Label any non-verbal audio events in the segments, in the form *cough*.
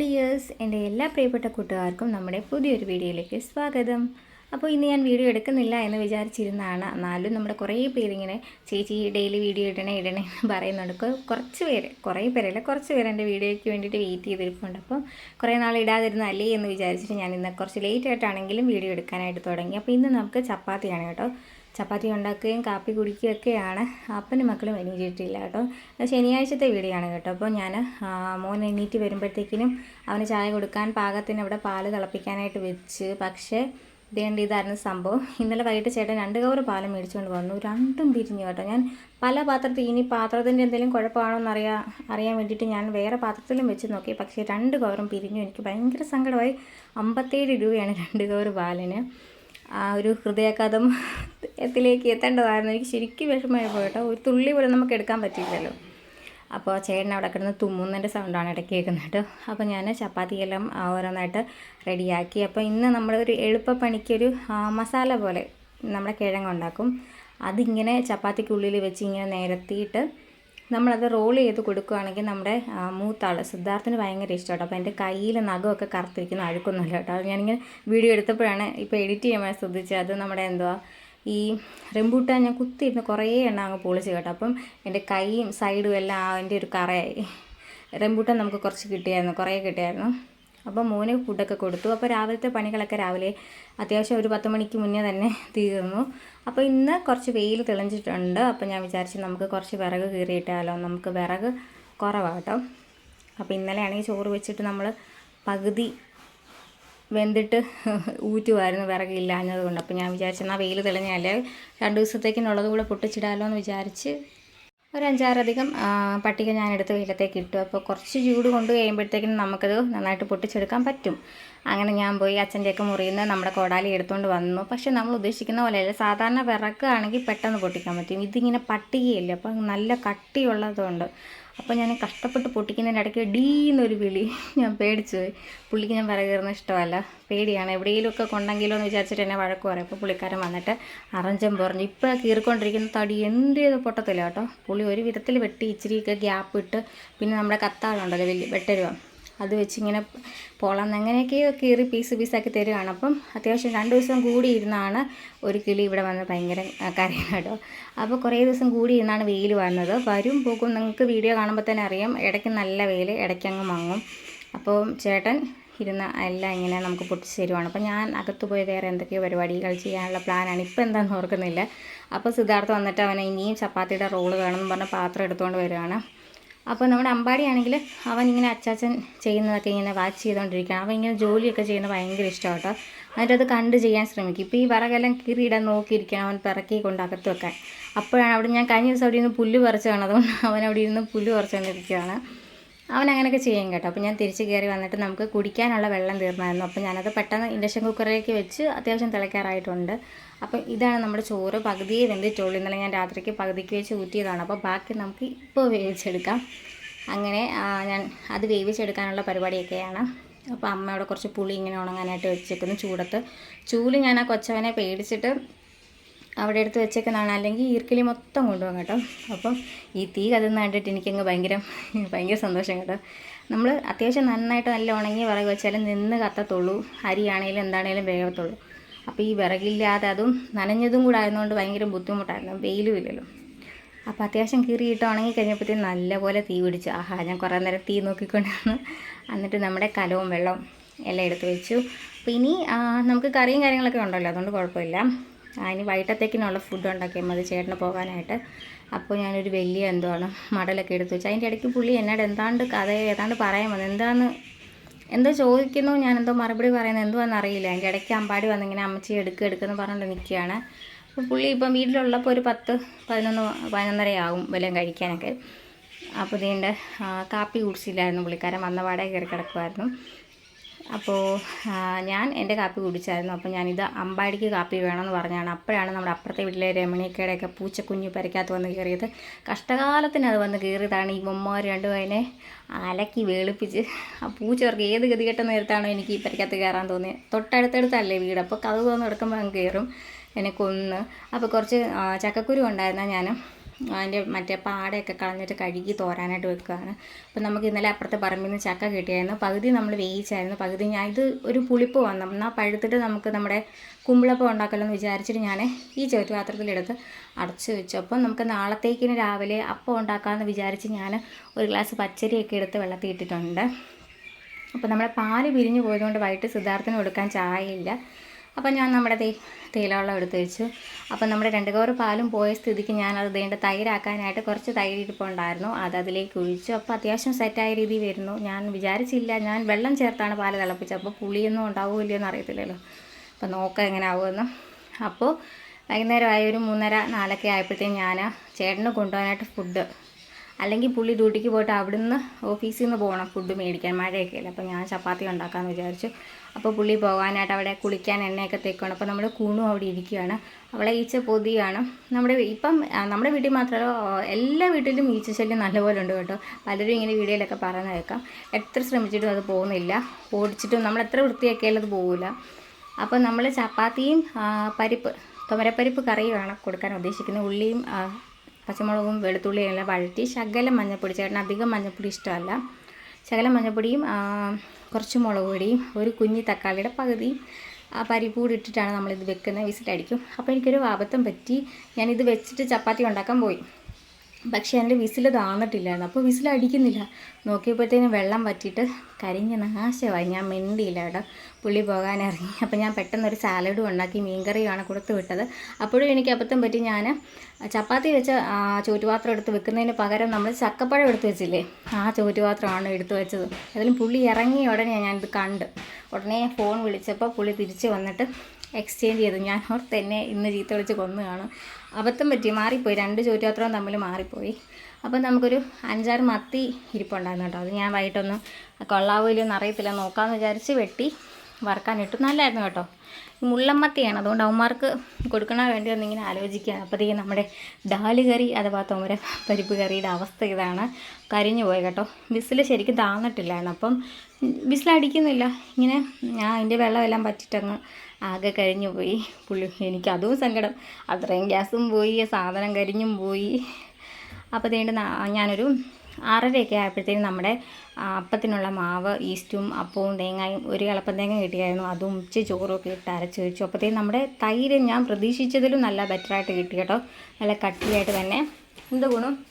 Dears എന്റെ എല്ലാ പ്രിയപ്പെട്ട കൂട്ടുകാർക്കും നമ്മുടെ പുതിയൊരു വീഡിയോയിലേക്ക് സ്വാഗതം. അപ്പോൾ ഇന്ന് ഞാൻ വീഡിയോ എടുക്കുന്നില്ല എന്ന് വിചാരിച്ചിരുന്നതാണ്. എന്നാലും നമ്മുടെ കുറേ പേരിങ്ങനെ ചേച്ചി ഡെയിലി വീഡിയോ ഇടണേ ഇടണേ എന്ന് പറയുന്നുണ്ട്. കുറച്ച് പേര് കുറേ പേരല്ല കുറച്ച് പേര് എന്റെ വീഡിയോയ്ക്ക് വേണ്ടിയിട്ട് വെയിറ്റ് ചെയ്തിരിപ്പുണ്ട്. അപ്പം കുറേ നാൾ ഇടാതിരുന്നല്ലേ എന്ന് വിചാരിച്ചിട്ട് ഞാൻ ഇന്ന് കുറച്ച് ലേറ്റ് ആയിട്ടാണെങ്കിലും വീഡിയോ എടുക്കാനായിട്ട് തുടങ്ങി. അപ്പോൾ ഇന്ന് നമുക്ക് ചപ്പാത്തിയാണ് കേട്ടോ. ചപ്പാത്തി ഉണ്ടാക്കുകയും കാപ്പി കുടിക്കുകയൊക്കെയാണ് അപ്പനും മക്കളും എണീറ്റിട്ടില്ല കേട്ടോ. ശനിയാഴ്ചത്തെ വീഡിയോ ആണ് കേട്ടോ. അപ്പോൾ ഞാൻ മോൻ എണീറ്റ് വരുമ്പോഴത്തേക്കിനും അവന് ചായ കൊടുക്കാൻ പാകത്തിന് അവിടെ പാൽ തിളപ്പിക്കാനായിട്ട് വെച്ച്. പക്ഷേ ഇതേണ്ട ഇതായിരുന്നു സംഭവം. ഇന്നലെ വൈകിട്ട് ചേട്ടൻ രണ്ട് കവർ പാൽ മേടിച്ചുകൊണ്ട് വന്നു. രണ്ടും പിരിഞ്ഞു കേട്ടോ. ഞാൻ പല പാത്രത്തിൽ ഇനി പാത്രത്തിന്റെ എന്തെങ്കിലും കുഴപ്പമാണോ എന്നറിയാൻ അറിയാൻ വേണ്ടിയിട്ട് ഞാൻ വേറെ പാത്രത്തിലും വെച്ച് നോക്കി. പക്ഷേ രണ്ട് കവറും പിരിഞ്ഞു. എനിക്ക് ഭയങ്കര സങ്കടമായി. അമ്പത്തേഴ് രൂപയാണ് രണ്ട് കവർ പാലിന്. ആ ഒരു ഹൃദയാഘാതം എത്തിലേക്ക് എത്തേണ്ടതായിരുന്നു. എനിക്ക് ശരിക്കും വിഷമമായി പോയിട്ടോ ഒരു തുള്ളി പോലും നമുക്ക് എടുക്കാൻ പറ്റിയില്ലല്ലോ. അപ്പോൾ ചേട്ടൻ അവിടെ കിടന്ന് തുമ്മുന്നതിന്റെ സൗണ്ടാണ് ഇടയ്ക്ക് കേൾക്കുന്നത് കേട്ടോ. അപ്പോൾ ഞാൻ ചപ്പാത്തിയെല്ലാം ഓരോന്നായിട്ട് റെഡിയാക്കി. അപ്പോൾ ഇന്ന് നമ്മളൊരു എളുപ്പപ്പണിക്കൊരു ആ, മസാല പോലെ നമ്മുടെ കിഴങ്ങുണ്ടാക്കും അതിങ്ങനെ ചപ്പാത്തിക്കുള്ളിൽ വെച്ച് ഇങ്ങനെ നിരത്തിയിട്ട് നമ്മളത് റോൾ ചെയ്ത് കൊടുക്കുകയാണെങ്കിൽ നമ്മുടെ മൂത്താൾ സിദ്ധാർത്ഥിന് ഭയങ്കര ഇഷ്ടമാണ് അപ്പോൾ എന്റെ കയ്യിൽ നഖമൊക്കെ കറുത്തിരിക്കുന്ന അഴുക്കൊന്നുമില്ല കേട്ടോ. ഞാനിങ്ങനെ വീഡിയോ എടുത്തപ്പോഴാണ് ഇപ്പോൾ എഡിറ്റ് ചെയ്യുമ്പോൾ ശ്രദ്ധിച്ചത്. അത് നമ്മുടെ എന്തുവാ ഈ റെമ്പൂട്ടാൻ ഞാൻ കുത്തിയിരുന്ന് കുറേ എണ്ണം അങ്ങ് പൊളിച്ച് കേട്ടോ. അപ്പം എന്റെ കൈയും സൈഡും എല്ലാം അതിന്റെ ഒരു കറയായി. റെമ്പൂട്ടാൻ നമുക്ക് കുറച്ച് കിട്ടിയായിരുന്നു കുറേ കിട്ടിയായിരുന്നു. അപ്പോൾ മോന് ഫുഡൊക്കെ കൊടുത്തു. അപ്പോൾ രാവിലത്തെ പണികളൊക്കെ രാവിലെ അത്യാവശ്യം ഒരു പത്ത് മണിക്ക് മുന്നേ തന്നെ *laughs* തീർന്നു. അപ്പോൾ ഇന്ന് കുറച്ച് വെയിൽ തെളിഞ്ഞിട്ടുണ്ട്. അപ്പോൾ ഞാൻ വിചാരിച്ചു നമുക്ക് കുറച്ച് വിറക് കീറിയിട്ടാലോ. നമുക്ക് വിറക് കുറവാട്ടോ അപ്പോൾ ഇന്നലെയാണെങ്കിൽ ചോറ് വെച്ചിട്ട് നമ്മൾ പകുതി വെന്തിട്ട് *laughs* ഊറ്റുമായിരുന്നു വിറകില്ലാഞ്ഞത് കൊണ്ട് അപ്പോൾ ഞാൻ വിചാരിച്ചു എന്നാൽ വെയിൽ തെളിഞ്ഞാൽ രണ്ട് ദിവസത്തേക്കിനുള്ളത് കൂടെ പൊട്ടിച്ചിടാമല്ലോ എന്ന് വിചാരിച്ച് ഒരു അഞ്ചാറധികം പട്ടിക ഞാൻ എടുത്ത് വെയിലത്തേക്ക് ഇട്ടു. അപ്പോൾ കുറച്ച് ചൂട് കൊണ്ട് കഴിയുമ്പോഴത്തേക്കും നമുക്കത് നന്നായിട്ട് പൊട്ടിച്ചെടുക്കാൻ പറ്റും. അങ്ങനെ ഞാൻ പോയി അച്ഛന്റെയൊക്കെ മുറിയിൽ നിന്ന് നമ്മുടെ കോടാലി എടുത്തുകൊണ്ട് വന്നു. പക്ഷെ നമ്മൾ ഉദ്ദേശിക്കുന്ന പോലെയല്ല. സാധാരണ വിറക്കുകയാണെങ്കിൽ പെട്ടെന്ന് പൊട്ടിക്കാൻ പറ്റും. ഇതിങ്ങനെ പട്ടികയല്ലേ? അപ്പം നല്ല കട്ടിയുള്ളതുകൊണ്ട്. അപ്പോൾ ഞാൻ കഷ്ടപ്പെട്ട് പൊട്ടിക്കുന്നതിന്റെ ഇടയ്ക്ക് ഡീ എന്നൊരു വിളി. ഞാൻ പേടിച്ചു പോയി. പുള്ളിക്ക് ഞാൻ വരകയറുന്ന ഇഷ്ടമല്ല. പേടിയാണ്. എവിടെയെങ്കിലുമൊക്കെ കൊണ്ടെങ്കിലോ എന്ന് വിചാരിച്ചിട്ട് എന്നെ വഴക്ക് പറയും. അപ്പോൾ പുള്ളിക്കാരൻ വന്നിട്ട് അറഞ്ചം പറഞ്ഞു ഇപ്പോൾ കീറിക്കൊണ്ടിരിക്കുന്ന തടി. എന്ത് ചെയ്ത്? പൊട്ടത്തില്ല കേട്ടോ. പുള്ളി ഒരു വിധത്തിൽ വെട്ടി ഇച്ചിരിയൊക്കെ ഗ്യാപ്പ് ഇട്ട് പിന്നെ നമ്മുടെ കത്താഴുണ്ടല്ലോ വലിയ വെട്ടരുവ. അത് വെച്ചിങ്ങനെ പോളന്ന് എങ്ങനെയൊക്കെയോ കീറി പീസ് പീസാക്കി തരുവാണ്. അപ്പം അത്യാവശ്യം രണ്ട് ദിവസം കൂടി ഇരുന്നാണ് ഒരു കിളി ഇവിടെ വന്ന് ഭയങ്കര കരയാണ് കേട്ടോ അപ്പോൾ കുറേ ദിവസം കൂടി ഇരുന്നാണ് വെയിൽ വന്നത്. വരും പോകും. നിങ്ങൾക്ക് വീഡിയോ കാണുമ്പോൾ തന്നെ അറിയാം. ഇടയ്ക്ക് നല്ല വെയിൽ ഇടയ്ക്ക് അങ്ങ് മങ്ങും. അപ്പോൾ ചേട്ടൻ ഇരുന്ന എല്ലാം ഇങ്ങനെ നമുക്ക് പൊട്ടിച്ച് തരുവാണ്. അപ്പോൾ ഞാൻ അകത്ത് പോയി വേറെ എന്തൊക്കെയോ പരിപാടികൾ ചെയ്യാനുള്ള പ്ലാനാണ്. ഇപ്പോൾ എന്താണെന്ന് ഓർക്കുന്നില്ല. അപ്പോൾ സിദ്ധാർത്ഥ വന്നിട്ട് അവനെ ഇനിയും ചപ്പാത്തിയുടെ റോൾ വേണമെന്ന് പറഞ്ഞ് പാത്രം എടുത്തുകൊണ്ട് വരികയാണ് അപ്പോൾ നമ്മുടെ അമ്പാടിയാണെങ്കിൽ അവൻ ഇങ്ങനെ അച്ചാച്ചൻ ചെയ്യുന്നതൊക്കെ ഇങ്ങനെ വാച്ച് ചെയ്തുകൊണ്ടിരിക്കുകയാണ് അവൻ ഇങ്ങനെ ജോലിയൊക്കെ ചെയ്യുന്നത് ഭയങ്കര ഇഷ്ടമാണ് കേട്ടോ എന്നിട്ട് അത് കണ്ട് ചെയ്യാൻ ശ്രമിക്കും. ഇപ്പോൾ ഈ വിറകെല്ലാം കീറിയിടാൻ നോക്കിയിരിക്കണം അവൻ പിറക്കി കൊണ്ട് അകത്ത് വെക്കാൻ അപ്പോഴാണ് അവിടെ ഞാൻ കഴിഞ്ഞ ദിവസം അവിടെ നിന്ന് പുല്ല് പറിച്ചാണ് അതുകൊണ്ട് അവൻ അവിടെ ഇരുന്ന് പുല്ല് പറിച്ചുകൊണ്ടിരിക്കുകയാണ് അവൻ അങ്ങനെയൊക്കെ ചെയ്യും കേട്ടോ. അപ്പോൾ ഞാൻ തിരിച്ച് കയറി വന്നിട്ട് നമുക്ക് കുടിക്കാനുള്ള വെള്ളം തീർന്നായിരുന്നു. അപ്പോൾ ഞാനത് പെട്ടെന്ന് ഇൻഡക്ഷൻ കുക്കറിലേക്ക് വെച്ച് അത്യാവശ്യം തിളയ്ക്കാറായിട്ടുണ്ട്. അപ്പം ഇതാണ് നമ്മുടെ ചോറ് പകുതിയെ വെന്തിട്ടുള്ളൂ. ഇന്നലെ ഞാൻ രാത്രിക്ക് പകുതിക്ക് വെച്ച് ഊറ്റിയതാണ്. അപ്പോൾ ബാക്കി നമുക്ക് ഇപ്പോൾ വേവിച്ചെടുക്കാം. അങ്ങനെ ഞാൻ അത് വേവിച്ചെടുക്കാനുള്ള പരിപാടിയൊക്കെയാണ്. അപ്പോൾ അമ്മയോടെ കുറച്ച് പുളി ഇങ്ങനെ ഉണങ്ങാനായിട്ട് വെച്ചേക്കുന്നു ചൂടത്ത്. ചൂൽ ഞാൻ ആ കൊച്ചവനെ പേടിച്ചിട്ട് അവിടെ എടുത്ത് വെച്ചേക്കുന്നതാണ്. അല്ലെങ്കിൽ ഈർക്കിലി മൊത്തം കൊണ്ടുപോകും കേട്ടോ. അപ്പം ഈ തീ കത്തുന്ന കണ്ടിട്ട് എനിക്കങ്ങ് ഭയങ്കര ഭയങ്കര സന്തോഷം കേട്ടോ. നമ്മൾ അത്യാവശ്യം നന്നായിട്ട് നല്ല ഉണങ്ങി വിറക് വെച്ചാലും നിന്ന് കത്തത്തുള്ളൂ. അരിയാണേലും എന്താണേലും വേഗത്തുള്ളൂ അപ്പോൾ ഈ വിറകില്ലാതെ അതും നനഞ്ഞതും കൂടെ ആയതുകൊണ്ട് ഭയങ്കര ബുദ്ധിമുട്ടായിരുന്നു. വെയിലും ഇല്ലല്ലോ. അപ്പോൾ അത്യാവശ്യം കീറിയിട്ട് ഉണങ്ങി കഴിഞ്ഞപ്പോഴത്തേക്കും നല്ലപോലെ തീ പിടിച്ചു. ആഹാ ഞാൻ കുറേ നേരം തീ നോക്കിക്കൊണ്ടിരുന്നു. എന്നിട്ട് നമ്മുടെ കലവും വെള്ളവും എല്ലാം എടുത്ത് വെച്ചു. അപ്പോൾ ഇനി നമുക്ക് കറിയും കാര്യങ്ങളൊക്കെ ഉണ്ടല്ലോ. അതുകൊണ്ട് കുഴപ്പമില്ല. ആ, ഇനി വൈകിട്ടത്തേക്കിനുള്ള ഫുഡ് ഉണ്ടാക്കിയാൽ മതി ചേട്ടന് പോകാനായിട്ട്. അപ്പോൾ ഞാനൊരു വലിയ എന്താണ് മടലൊക്കെ എടുത്തു വെച്ചു. അതിന്റെ ഇടയ്ക്ക് പുള്ളി എന്നോട് എന്താണ്ട് കഥ ഏതാണ്ട് പറയാൻ വന്നു. എന്താണ് എന്തോ ചോദിക്കുന്നു. ഞാൻ എന്തോ മറുപടി പറയുന്നത് എന്തുവാന്ന് അറിയില്ല. അതിന്റെ ഇടയ്ക്ക് അമ്പാടി വന്നിങ്ങനെ അമ്മച്ചി എടുക്കുക എടുക്കുമെന്ന് പറഞ്ഞുകൊണ്ട് നിൽക്കുകയാണ് അപ്പോൾ പുള്ളി ഇപ്പം വീട്ടിലുള്ളപ്പോൾ ഒരു പത്ത് പതിനൊന്ന് പതിനൊന്നര ആവും വല്ലതും കഴിക്കാനൊക്കെ. അപ്പോൾ ഇതിന്റെ കാപ്പി കുടിച്ചില്ലായിരുന്നു പുള്ളിക്കാരൻ. വന്ന വാടക കയറി കിടക്കുമായിരുന്നു അപ്പോൾ ഞാൻ എന്റെ കാപ്പി കുടിച്ചായിരുന്നു. അപ്പോൾ ഞാനിത് അമ്പാടിക്ക് കാപ്പി വേണമെന്ന് പറഞ്ഞാണ്. അപ്പോഴാണ് നമ്മുടെ അപ്പുറത്തെ വീട്ടിലെ രമണിക്കയുടെയൊക്കെ പൂച്ചക്കുഞ്ഞ് പരിക്കകത്ത് വന്ന് കയറിയത്. കഷ്ടകാലത്തിന് അത് വന്ന് കയറിയതാണ് ഈ മുമ്മമാർ രണ്ടും അതിനെ അലക്കി വേളിപ്പിച്ച്. ആ പൂച്ചവർക്ക് ഏത് ഗതികെട്ട നേരത്താണോ എനിക്ക് ഈ പരിക്കകത്ത് കയറാൻ തോന്നിയത് തൊട്ടടുത്തടുത്തല്ലേ വീട്. അപ്പോൾ കഥ തോന്നുന്നു കിടക്കുമ്പോൾ അങ്ങ് കയറും. എന്നെ കൊന്ന്. അപ്പോൾ കുറച്ച് ചക്കക്കുരു ഉണ്ടായിരുന്ന ഞാൻ അതിന്റെ മറ്റേ പാടയൊക്കെ കളഞ്ഞിട്ട് കഴുകി തോരാനായിട്ട് വെക്കുകയാണ്. അപ്പം നമുക്ക് ഇന്നലെ അപ്പുറത്തെ പറമ്പിൽ നിന്ന് ചക്ക കിട്ടിയായിരുന്നു. പകുതി നമ്മൾ വേവിച്ചായിരുന്നു. പകുതി ഞാൻ ഇത് ഒരു പുളിപ്പ് വന്നു. എന്നാൽ പഴുത്തിട്ട് നമുക്ക് നമ്മുടെ കുമ്പിളപ്പം ഉണ്ടാക്കലെന്ന് വിചാരിച്ചിട്ട് ഞാൻ ഈ പാത്രത്തിലെടുത്ത് അടച്ചു വെച്ചു. അപ്പം നമുക്ക് നാളത്തേക്കിന് രാവിലെ അപ്പം ഉണ്ടാക്കാമെന്ന് വിചാരിച്ച് ഞാൻ ഒരു ഗ്ലാസ് പച്ചരിയൊക്കെ എടുത്ത് വെള്ളത്തിൽ ഇട്ടിട്ടുണ്ട്. അപ്പോൾ നമ്മുടെ പാൽ പിരിഞ്ഞു പോയതുകൊണ്ട് വൈകിട്ട് സിദ്ധാർത്ഥന് കൊടുക്കാൻ ചായയില്ല. അപ്പം ഞാൻ നമ്മുടെ തേ തേയിലവെള്ളം എടുത്ത് വെച്ചു. അപ്പം നമ്മുടെ രണ്ട് കവർ പാലും പോയ സ്ഥിതിക്ക് ഞാൻ വേണ്ട തൈരാക്കാനായിട്ട് കുറച്ച് തൈര് ഇരിപ്പുണ്ടായിരുന്നു അത് അതിലേക്ക് ഒഴിച്ചു. അപ്പോൾ അത്യാവശ്യം സെറ്റായ രീതി വരുന്നു. ഞാൻ വിചാരിച്ചില്ല. ഞാൻ വെള്ളം ചേർത്താണ് പാൽ തിളപ്പിച്ചത്. അപ്പോൾ പുളിയൊന്നും ഉണ്ടാവുമല്ലോ എന്ന് അറിയത്തില്ലല്ലോ അപ്പോൾ നോക്കാം എങ്ങനെ ആവുമെന്ന്. അപ്പോൾ വൈകുന്നേരം ആയ ഒരു മൂന്നര നാലൊക്കെ ആയപ്പോഴത്തേക്കും ഞാൻ ചേട്ടന് കൊണ്ടുപോകാനായിട്ട് ഫുഡ് അല്ലെങ്കിൽ പുള്ളി ഡ്യൂട്ടിക്ക് പോയിട്ട് അവിടുന്ന് ഓഫീസിൽ നിന്ന് പോകണം ഫുഡ് മേടിക്കാൻ മഴയൊക്കെ അല്ലേ? അപ്പോൾ ഞാൻ ചപ്പാത്തി ഉണ്ടാക്കാമെന്ന് വിചാരിച്ചു. അപ്പോൾ പുള്ളി പോകാനായിട്ട് അവിടെ കുളിക്കാൻ എണ്ണയൊക്കെ തേക്കണം അപ്പോൾ നമ്മുടെ കൂണും അവിടെ ഇരിക്കുകയാണ് അവളെ ഈച്ച പൊതിയാണ്. നമ്മുടെ ഇപ്പം നമ്മുടെ വീട്ടിൽ മാത്രമല്ല എല്ലാ വീട്ടിലും ഈച്ച ശല്യം നല്ലപോലെ ഉണ്ട് കേട്ടോ. പലരും ഇങ്ങനെ വീഡിയോയിലൊക്കെ പറഞ്ഞു കേൾക്കാം. എത്ര ശ്രമിച്ചിട്ടും അത് പോകുന്നില്ല. ഓടിച്ചിട്ടും നമ്മൾ എത്ര വൃത്തിയാക്കിയാലും അത് പോകില്ല അപ്പോൾ നമ്മൾ ചപ്പാത്തിയും പരിപ്പ് തുമരപ്പരിപ്പ് കറിയുമാണ് കൊടുക്കാൻ ഉദ്ദേശിക്കുന്നത്. ഉള്ളിയും പച്ചമുളകും വെളുത്തുള്ളിയും എല്ലാം വഴറ്റി ശകലം മഞ്ഞൾപ്പൊടി ചേട്ടന് അധികം മഞ്ഞൾപ്പൊടി ഇഷ്ടമല്ല. ശകലം മഞ്ഞൾപ്പൊടിയും കുറച്ച് മുളക് പൊടിയും ഒരു കുഞ്ഞി തക്കാളിയുടെ പകുതി ആ പരിപ്പൂടി ഇട്ടിട്ടാണ് നമ്മളിത് വെക്കുന്നത് വിസിലടിക്കും. അപ്പോൾ എനിക്കൊരു അബദ്ധം പറ്റി. ഞാനിത് വെച്ചിട്ട് ചപ്പാത്തി ഉണ്ടാക്കാൻ പോയി. പക്ഷേ എന്റെ വിസിൽ താന്നിട്ടില്ലായിരുന്നു. അപ്പോൾ വിസിൽ അടിക്കുന്നില്ല. നോക്കിയപ്പോഴത്തേനും വെള്ളം വറ്റിയിട്ട് കരിഞ്ഞ് നാശമായി. ഞാൻ മിണ്ടിയില്ല കേട്ടോ. പുള്ളി പോകാൻ ഇറങ്ങി അപ്പോൾ ഞാൻ പെട്ടെന്നൊരു സാലഡും ഉണ്ടാക്കി മീൻകറിയുമാണ് കൊടുത്തു വിട്ടത്. അപ്പോഴും എനിക്ക് അബദ്ധം പറ്റി. ഞാൻ ചപ്പാത്തി വെച്ച ചോറ്റുപാത്രം എടുത്ത് വെക്കുന്നതിന് പകരം നമ്മൾ ചക്കപ്പഴം എടുത്ത് വെച്ചില്ലേ? ആ ചോറ്റുപാത്രമാണ് എടുത്തു വെച്ചത്. അതിലും പുള്ളി ഇറങ്ങിയ ഉടനെ ഞാനിത് കണ്ട്. ഉടനെ ഫോൺ വിളിച്ചപ്പോൾ പുള്ളി തിരിച്ച് വന്നിട്ട് എക്സ്ചേഞ്ച് ചെയ്തു. ഞാൻ ഓർത്ത് തന്നെ ഇന്ന് ചീത്ത വിളിച്ച് കൊന്നു കാണും അബദ്ധം പറ്റി മാറിപ്പോയി. രണ്ട് ചോറ്റുപാത്രവും തമ്മിൽ മാറിപ്പോയി. അപ്പം നമുക്കൊരു അഞ്ചാറ് മത്തി ഇരിപ്പുണ്ടായിരുന്നു കേട്ടോ. അത് ഞാൻ വൈകിട്ടൊന്ന് കൊള്ളാവില്ലോ എന്ന് അറിയത്തില്ല. നോക്കാമെന്ന് വിചാരിച്ച് വെട്ടി വറക്കാനിട്ട് നല്ലായിരുന്നു കേട്ടോ. മുള്ളമ്മത്തിയാണ്. അതുകൊണ്ട് അവന്മാർക്ക് കൊടുക്കണ വേണ്ടി ഒന്നിങ്ങനെ ആലോചിക്കുകയാണ്. അപ്പോഴത്തേക്കും നമ്മുടെ ഡാൽ കറി അഥവാ തോമര പരിപ്പ് കറിയുടെ അവസ്ഥ ഇതാണ്. കരിഞ്ഞു പോയി കേട്ടോ. വിസിൽ ശരിക്കും താന്നിട്ടില്ലായിരുന്നു. അപ്പം വിസിലടിക്കുന്നില്ല. ഇങ്ങനെ അതിന്റെ വെള്ളമെല്ലാം പറ്റിയിട്ടങ്ങ് ആകെ കരിഞ്ഞു പോയി. പുള്ളി എനിക്ക് അതും സങ്കടം. അത്രയും ഗ്യാസും പോയി സാധനം കരിഞ്ഞും പോയി. അപ്പോൾ തേണ്ട ഞാനൊരു ആറരയൊക്കെ ആയപ്പോഴത്തേനും നമ്മുടെ അപ്പത്തിനുള്ള മാവ് ഈസ്റ്റും അപ്പവും തേങ്ങയും ഒരു കളപ്പം തേങ്ങ കിട്ടിയായിരുന്നു. അതും ഉച്ച ചോറൊക്കെ ഇട്ട് അരച്ച് വെച്ചു അപ്പോഴത്തേക്കും നമ്മുടെ തൈര് ഞാൻ പ്രതീക്ഷിച്ചതിലും നല്ല ബെറ്ററായിട്ട് കിട്ടി കേട്ടോ. നല്ല കട്ടിയായിട്ട് തന്നെ. എന്ത് ഗുണം?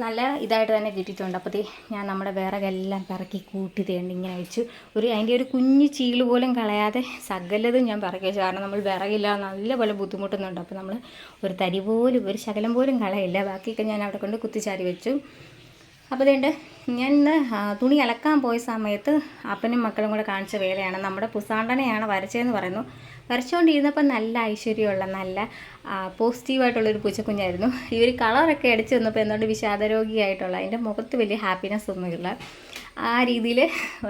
നല്ല ഇതായിട്ട് തന്നെ കിട്ടിയിട്ടുണ്ട്. അപ്പോൾ ഞാൻ നമ്മുടെ വിറകെല്ലാം പിറക്കി കൂട്ടി തേണ്ടി ഇങ്ങനെ വെച്ചു ഒരു അതിന്റെ ഒരു കുഞ്ഞു ചീൽ പോലും കളയാതെ സകലതും ഞാൻ പിറക്കി വെച്ചു. കാരണം നമ്മൾ വിറകില്ല നല്ലപോലെ ബുദ്ധിമുട്ടുന്നുണ്ട്. അപ്പോൾ നമ്മൾ ഒരു തരി പോലും ഒരു ശകലം പോലും കളയില്ല. ബാക്കിയൊക്കെ ഞാൻ അവിടെ കൊണ്ട് കുത്തിച്ചാരി വെച്ചു. അപ്പോൾ ഇതുണ്ട് ഞാൻ ഇന്ന് തുണി അലക്കാൻ പോയ സമയത്ത് അപ്പനും മക്കളും കൂടെ കാണിച്ച വേലയാണ്. നമ്മുടെ പുസാണ്ടനെയാണ് വരച്ചതെന്ന് പറയുന്നു. വരച്ചുകൊണ്ടിരുന്നപ്പോൾ നല്ല ഐശ്വര്യമുള്ള നല്ല പോസിറ്റീവായിട്ടുള്ളൊരു പൂച്ചക്കുഞ്ഞായിരുന്നു. ഇവർ കളറൊക്കെ അടിച്ച് വന്നപ്പോൾ എന്തുകൊണ്ട് വിഷാദരോഗിയായിട്ടുള്ള അതിന്റെ മുഖത്ത് വലിയ ഹാപ്പിനെസ് ഒന്നുമില്ല. ആ രീതിയിൽ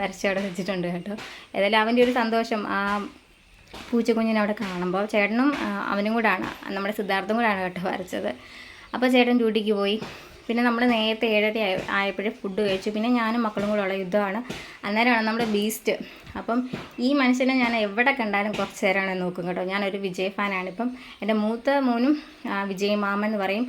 വരച്ചവിടെ വെച്ചിട്ടുണ്ട് കേട്ടോ. ഏതായാലും അവന്റെ ഒരു സന്തോഷം ആ പൂച്ചക്കുഞ്ഞിനെ അവിടെ കാണുമ്പോൾ ചേട്ടനും അവനും കൂടാണ് നമ്മുടെ സിദ്ധാർത്ഥം കൂടാണ് കേട്ടോ വരച്ചത്. അപ്പോൾ ചേട്ടൻ ഡ്യൂട്ടിക്ക് പോയി. പിന്നെ നമ്മൾ നേരത്തെ ഏഴര ആയപ്പോഴും ഫുഡ് കഴിച്ചു. പിന്നെ ഞാനും മക്കളും കൂടെ ഉള്ള യുദ്ധമാണ്. അന്നേരമാണ് നമ്മുടെ ബീസ്റ്റ് അപ്പം ഈ മനുഷ്യനെ ഞാൻ എവിടെ കണ്ടാലും കുറച്ച് നേരമാണ് നോക്കും കേട്ടോ. ഞാനൊരു വിജയ് ഫാനാണ്. ഇപ്പം എന്റെ മൂത്ത മോനും വിജയ് മാമൻ എന്ന് പറയും.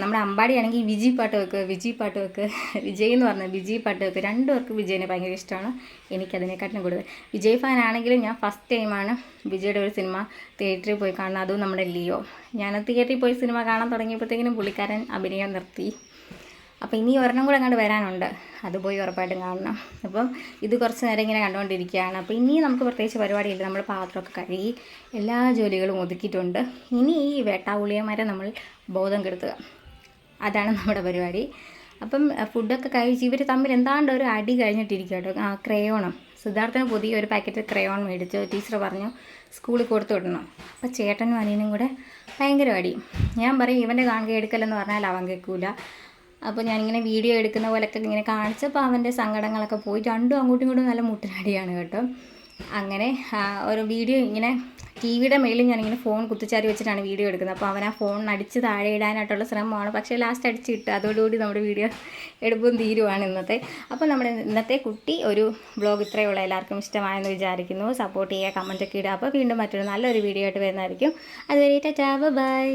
നമ്മുടെ അമ്പാടി ആണെങ്കിൽ വിജി പാട്ട് വെക്ക് വിജി പാട്ട് വെക്ക്. വിജയ് എന്ന് പറഞ്ഞാൽ വിജി പാട്ട് വെക്ക്. രണ്ടുപേർക്കും വിജയനെ ഭയങ്കര ഇഷ്ടമാണ്. എനിക്കതിനെക്കാട്ടിലും കൂടുതൽ. വിജയ് ഫാനാണെങ്കിലും ഞാൻ ഫസ്റ്റ് ടൈമാണ് വിജയുടെ ഒരു സിനിമ തിയേറ്ററിൽ പോയി കാണുന്നത്. അതും നമ്മുടെ ലിയോ. ഞാൻ തിയേറ്ററിൽ പോയി സിനിമ കാണാൻ തുടങ്ങിയപ്പോഴത്തേക്കിനും പുള്ളിക്കാരൻ അഭിനയം നിർത്തി. അപ്പോൾ ഇനി ഒരെണ്ണം കൂടെ അങ്ങോട്ട് വരാനുണ്ട്. അത് പോയി ഉറപ്പായിട്ടും കാണണം. അപ്പം ഇത് കുറച്ച് നേരം ഇങ്ങനെ കണ്ടുകൊണ്ടിരിക്കുകയാണ് അപ്പോൾ ഇനി നമുക്ക് പ്രത്യേകിച്ച് പരിപാടിയില്ല. നമ്മൾ പാത്രമൊക്കെ കഴുകി എല്ലാ ജോലികളും ഒതുക്കിയിട്ടുണ്ട്. ഇനി ഈ വേട്ടാവുളിയന്മാരെ നമ്മൾ ബോധം കെടുത്തുക. അതാണ് നമ്മുടെ പരിപാടി. അപ്പം ഫുഡൊക്കെ കഴിച്ച് ഇവർ തമ്മിൽ എന്താണ്ട് ഒരു അടി കഴിഞ്ഞിട്ടിരിക്കുക കേട്ടോ ആ ക്രയോണം. സിദ്ധാർത്ഥന് പുതിയ ഒരു പാക്കറ്റ് ക്രയോൺ മേടിച്ചു. ടീച്ചർ പറഞ്ഞു സ്കൂളിൽ കൊടുത്തു വിടണം. അപ്പോൾ ചേട്ടനും അനിയനും കൂടെ ഭയങ്കര അടി. ഞാൻ പറയും ഇവന്റെ കാണുക എടുക്കലെന്ന് പറഞ്ഞാൽ അവൻ കേൾക്കൂല. അപ്പോൾ ഞാനിങ്ങനെ വീഡിയോ എടുക്കുന്ന പോലൊക്കെ ഇങ്ങനെ കാണിച്ചപ്പോൾ അവന്റെ സങ്കടങ്ങളൊക്കെ പോയി. രണ്ടും അങ്ങോട്ടും ഇങ്ങോട്ടും നല്ല മുട്ടനാടിയാണ് കേട്ടോ. അങ്ങനെ ഒരു വീഡിയോ ഇങ്ങനെ ടി വിയുടെ മേലിൽ ഞാനിങ്ങനെ ഫോൺ കുത്തിച്ചാരി വെച്ചിട്ടാണ് വീഡിയോ എടുക്കുന്നത്. അപ്പോൾ അവൻ ആ ഫോൺ അടിച്ച് താഴെ ഇടാനായിട്ടുള്ള ശ്രമമാണ്. പക്ഷേ ലാസ്റ്റ് അടിച്ച് അടിച്ചിട്ട് അതോടുകൂടി നമ്മുടെ വീഡിയോ എടുപ്പും തീരുവാണ് ഇന്നത്തെ. അപ്പോൾ നമ്മുടെ ഇന്നത്തെ കുട്ടി ഒരു ബ്ലോഗ് ഇത്രയുള്ള എല്ലാവർക്കും ഇഷ്ടമായെന്ന് വിചാരിക്കുന്നു. സപ്പോർട്ട് ചെയ്യുക കമന്റൊക്കെ ഇടുക. അപ്പോൾ വീണ്ടും മറ്റൊരു നല്ലൊരു വീഡിയോ ആയിട്ട് വരുന്നതായിരിക്കും. അതുവരെ ടാ ബൈ.